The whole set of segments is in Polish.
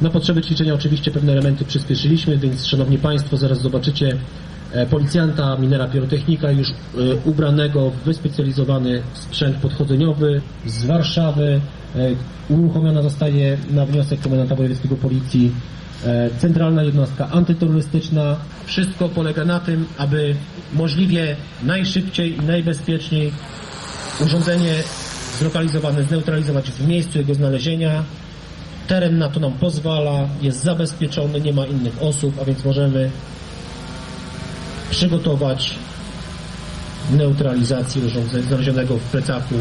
Na potrzeby ćwiczenia oczywiście pewne elementy przyspieszyliśmy, więc Szanowni Państwo, zaraz zobaczycie e, policjanta, minera pirotechnika już e, ubranego w wyspecjalizowany sprzęt podchodzeniowy z Warszawy. E, Uruchomiona zostaje na wniosek komendanta wojewódzkiego policji centralna jednostka antyterrorystyczna. Wszystko polega na tym, aby możliwie najszybciej i najbezpieczniej urządzenie zlokalizowane zneutralizować w miejscu jego znalezienia. Teren na to nam pozwala, jest zabezpieczony, nie ma innych osób, a więc możemy przygotować neutralizację znalezionego w plecaku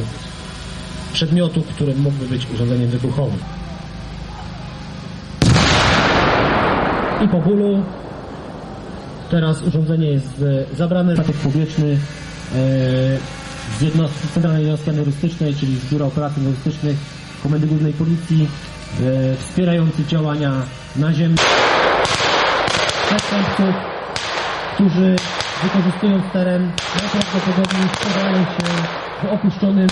przedmiotu, który mógłby być urządzeniem wybuchowym. I po bólu teraz urządzenie jest e, zabrane, statek powietrzny e, z jednostki, Centralnej Jednostki Terrorystycznej, czyli z Biura Operacji Terrorystycznych Komendy Głównej Policji wspierający działania naziemne przestępców, którzy wykorzystując teren najprawdopodobniej schowają się w opuszczonym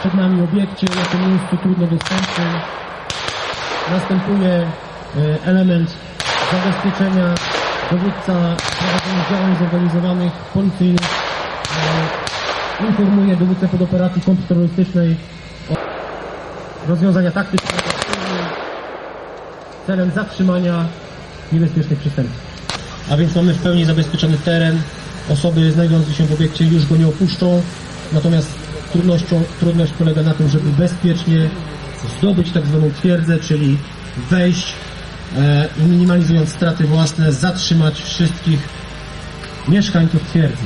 przed nami obiekcie, jako miejscu trudno dostępnym. Następuje e, element zabezpieczenia dowódca prowadzonych działań zorganizowanych policyjnych e, informuje dowódcę podoperacji kontrterrorystycznej o rozwiązania taktyczne celem zatrzymania niebezpiecznych przestępców. A więc mamy w pełni zabezpieczony teren. Osoby znajdujące się w obiekcie już go nie opuszczą. Natomiast trudnością, trudność polega na tym, żeby bezpiecznie zdobyć tak zwaną twierdzę, czyli wejść e, i minimalizując straty własne, zatrzymać wszystkich mieszkańców twierdzy.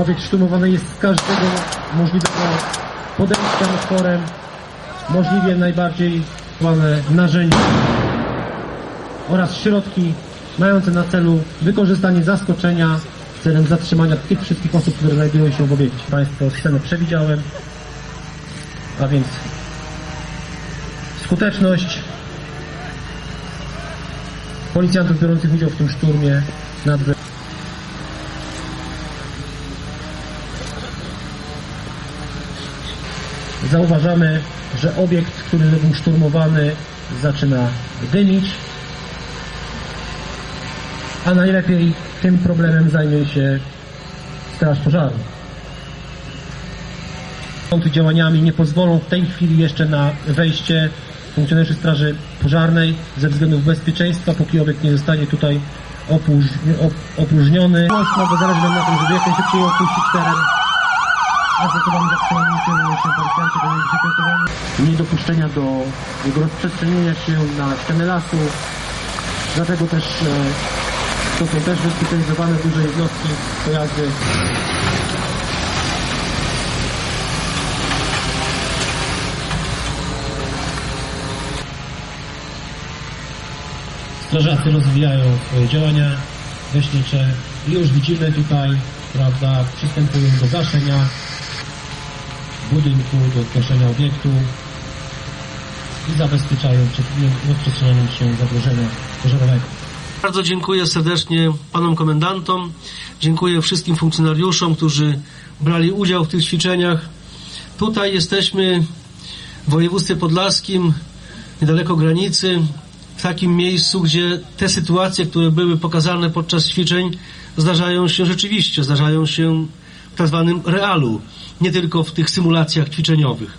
Obiekt szturmowany jest z każdego możliwego podejścia otworem, możliwie najbardziej narzędzia oraz środki mające na celu wykorzystanie zaskoczenia celem zatrzymania tych wszystkich osób, które znajdują się w obiekcie. Państwo scenę przewidziałem, a więc skuteczność policjantów biorących udział w tym szturmie nadwy zauważamy, że obiekt, który był szturmowany, zaczyna dymić, a najlepiej tym problemem zajmie się Straż Pożarna. Działaniami nie pozwolą w tej chwili jeszcze na wejście funkcjonariuszy Straży Pożarnej ze względów bezpieczeństwa, póki obiekt nie zostanie tutaj opróżni- op- opróżniony. Zależy nam na tym, żeby jak najszybciej opuścić teren a zdecydowani zatrzymani się policjanci. Niedopuszczenia do jego rozprzestrzenienia się na ścianę lasu. Dlatego też e, to są też wyspecjalizowane duże jednostki, pojazdy. Strażacy rozwijają swoje działania leśnicze i już widzimy tutaj, prawda, przystępują do gaszenia budynku, do gaszenia obiektu i zabezpieczają przed rozprzestrzenianiem się zagrożenia pożarowego. Bardzo dziękuję serdecznie panom komendantom, dziękuję wszystkim funkcjonariuszom, którzy brali udział w tych ćwiczeniach. Tutaj jesteśmy w województwie podlaskim, niedaleko granicy, w takim miejscu, gdzie te sytuacje, które były pokazane podczas ćwiczeń, zdarzają się rzeczywiście, zdarzają się w tak zwanym realu, nie tylko w tych symulacjach ćwiczeniowych.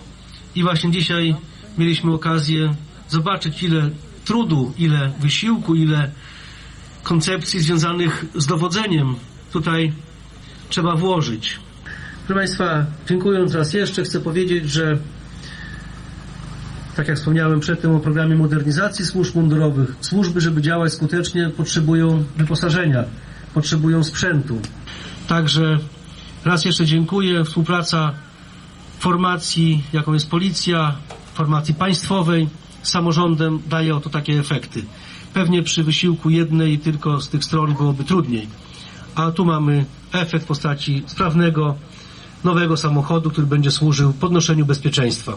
I właśnie dzisiaj mieliśmy okazję zobaczyć, ile trudu, ile wysiłku, ile koncepcji związanych z dowodzeniem tutaj trzeba włożyć. Proszę Państwa, dziękując raz jeszcze, chcę powiedzieć, że tak jak wspomniałem przedtem o programie modernizacji służb mundurowych, służby, żeby działać skutecznie, potrzebują wyposażenia, potrzebują sprzętu. Także raz jeszcze dziękuję. Współpraca formacji, jaką jest policja, formacji państwowej samorządem daje oto takie efekty. Pewnie przy wysiłku jednej tylko z tych stron byłoby trudniej. A tu mamy efekt w postaci sprawnego, nowego samochodu, który będzie służył podnoszeniu bezpieczeństwa.